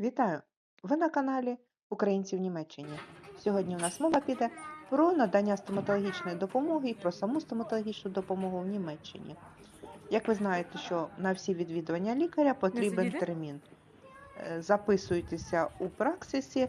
Вітаю! Ви на каналі Українці в Німеччині. Сьогодні у нас мова піде про надання стоматологічної допомоги і про саму стоматологічну допомогу в Німеччині. Як ви знаєте, що на всі відвідування лікаря потрібен термін. Е, Записуєтеся у праксисі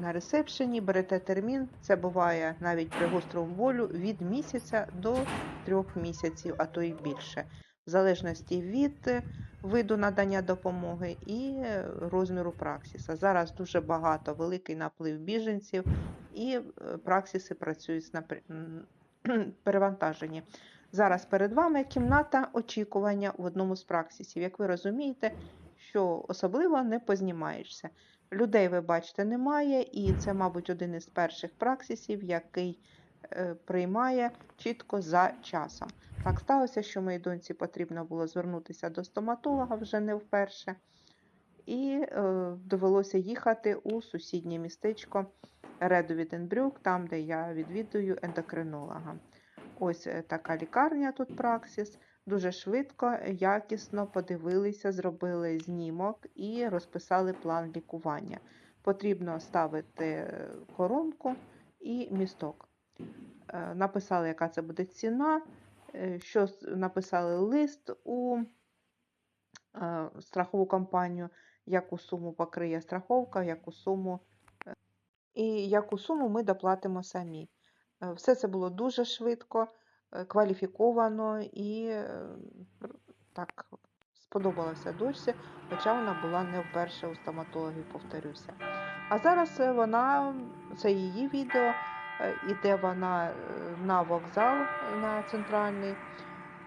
на ресепшені, берете термін. Це буває навіть при гострому болю від місяця до трьох місяців, а то й більше, в залежності від е, виду надання допомоги і е, розміру праксіса. Зараз дуже багато, великий наплив біженців, і е, праксиси працюють м, перевантажені. Зараз перед вами кімната очікування в одному з праксисів. Як ви розумієте, що особливо не познімаєшся. Людей, ви бачите, немає, і це, мабуть, один із перших праксисів, який приймає чітко за часом. Так сталося, що моїй доньці потрібно було звернутися до стоматолога вже не вперше, і е, довелося їхати у сусіднє містечко Редовіденбрюк, там, де я відвідую ендокринолога. Ось е, така лікарня тут праксис. Дуже швидко, якісно подивилися, зробили знімок і розписали план лікування. Потрібно ставити е, коронку і місток. Е, Написали, яка це буде ціна, е, що написали лист у е, страхову компанію, яку суму покриє страховка, яку суму і яку суму ми доплатимо самі. Все це було дуже швидко, кваліфіковано і так сподобалося дочці, хоча вона була не вперше у стоматологів, повторюся. А зараз вона, це її відео, іде вона е, на вокзал е, на центральний.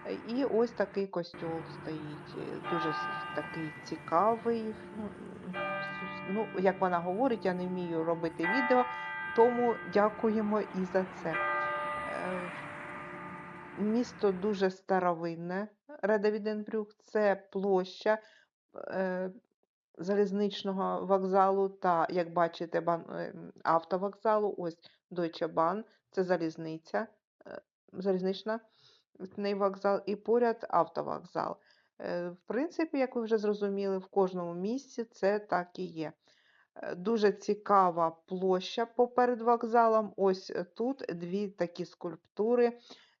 Е, І ось такий костюм стоїть, е, дуже такий цікавий. Ну, Ну, як вона говорить, я не вмію робити відео, тому дякуємо і за це. Е, Місто дуже старовинне, Редовіденбрюк, це площа е, залізничного вокзалу та, як бачите, е, автовокзалу. Ось Deutsche Bahn, це залізниця, е, залізнична вокзал, і поряд автовокзал. Е, В принципі, як ви вже зрозуміли, в кожному місці це так і є. Дуже цікава площа поперед вокзалом. Ось тут дві такі скульптури,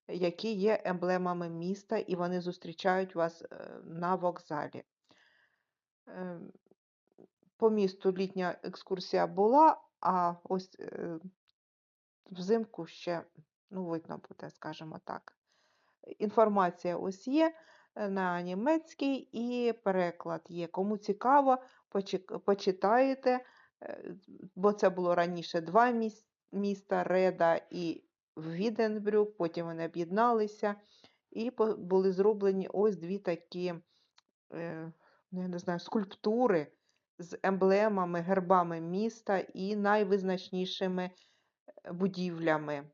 які є емблемами міста, і вони зустрічають вас на вокзалі. По місту літня екскурсія була, а ось е, взимку ще, ну, видно буде, скажімо так. Інформація ось є е, на німецькій і переклад є. Кому цікаво, почитаєте, е, бо це було раніше два міста Реда і Віденбрюк, потім вони об'єдналися і були зроблені ось дві такі, ну, я не знаю, скульптури з емблемами, гербами міста і найвизначнішими е, будівлями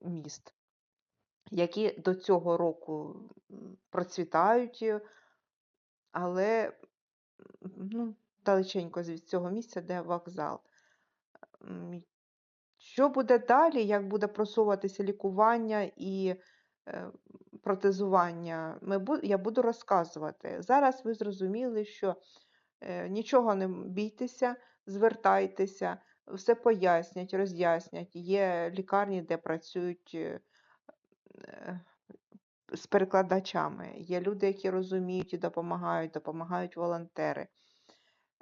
міст які до цього року процвітають, е, але ну, далеченько від цього місця, де вокзал. Що буде далі, як буде просуватися лікування і е, протезування, я буду розказувати. Зараз ви зрозуміли, що нічого не бійтеся, звертайтеся, все пояснять, роз'яснять. Є лікарні, де працюють. е, е, з перекладачами. Є люди, які розуміють і допомагають, допомагають волонтери.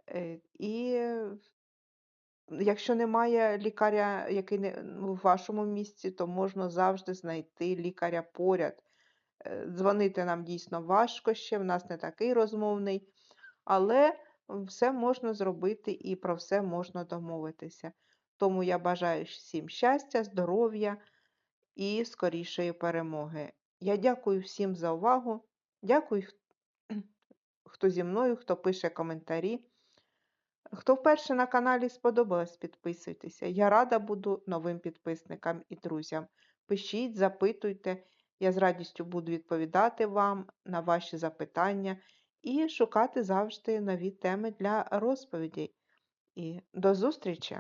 Е, І е, якщо немає лікаря, який не в вашому місці, то можна завжди знайти лікаря поряд. Е, Дзвонити нам дійсно важко ще, в нас не такий розмовний, але все можна зробити і про все можна домовитися. Тому я бажаю всім щастя, здоров'я і скорішої перемоги. Я дякую всім за увагу. Дякую, хто зі мною, хто пише коментарі. Хто вперше на каналі сподобалось, підписуйтеся. Я рада буду новим підписникам і друзям. Пишіть, запитуйте. Я з радістю буду відповідати вам на ваші запитання і шукати завжди нові теми для розповідей. І до зустрічі!